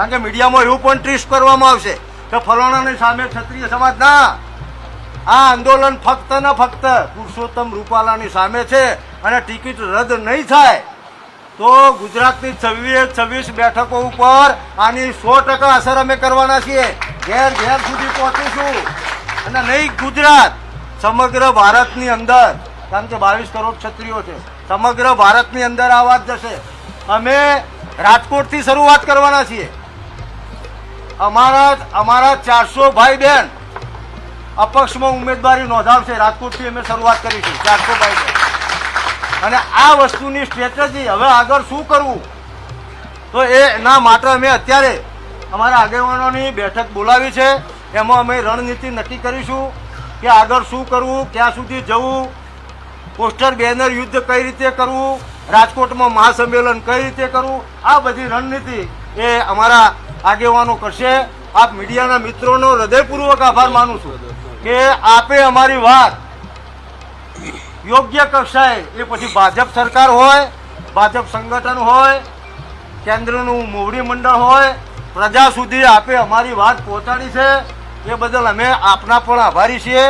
કારણ કે મીડિયામાં એવું પણ ટ્રીસ કરવામાં આવશે કે ફલાણાની સામે ક્ષત્રિય સમાજ ના. આ આંદોલન ફક્ત ને ફક્ત પુરુષોત્તમ રૂપાલાની સામે છે અને ટિકિટ રદ નહીં થાય તો ગુજરાતની છવ્વીસ છવ્વીસ બેઠકો ઉપર આની સો ટકા અસર અમે કરવાના છીએ. ઘેર ઘેર સુધી પહોંચીશું. અને નહીં ગુજરાત, સમગ્ર ભારતની અંદર, કારણ કે બાવીસ કરોડ ક્ષત્રિયો છે, સમગ્ર ભારતની અંદર આ વાત જશે. અમે રાજકોટથી શરૂઆત કરવાના છીએ. અમારા અમારા ચારસો ભાઈ બહેન અપક્ષમાં ઉમેદવારી નોંધાવશે. રાજકોટથી અમે શરૂઆત કરીશું. ચારસો ભાઈ બહેન અને આ વસ્તુની સ્ટ્રેટેજી હવે આગળ શું કરવું? તો એના માટે અમે અત્યારે અમારા આગેવાનોની બેઠક બોલાવી છે. એમાં અમે રણનીતિ નક્કી કરીશું કે આગળ શું કરવું, ક્યાં સુધી જવું, પોસ્ટર, બેનર યુદ્ધ કઈ રીતે કરવું, રાજકોટમાં મહાસંમેલન કઈ રીતે કરવું, આ બધી રણનીતિ એ અમારા આગેવાનો કરશે. આપ મીડિયાના મિત્રોનો હૃદયપૂર્વક આભાર માનું છું કે આપે અમારી વાત યોગ્ય કક્ષાએ, એ પછી ભાજપ સરકાર હોય, ભાજપ સંગઠન હોય, કેન્દ્રનું મોવડી મંડળ હોય, પ્રજા સુધી આપે અમારી વાત પહોંચાડી છે. એ બદલ અમે આપના પણ આભારી છીએ.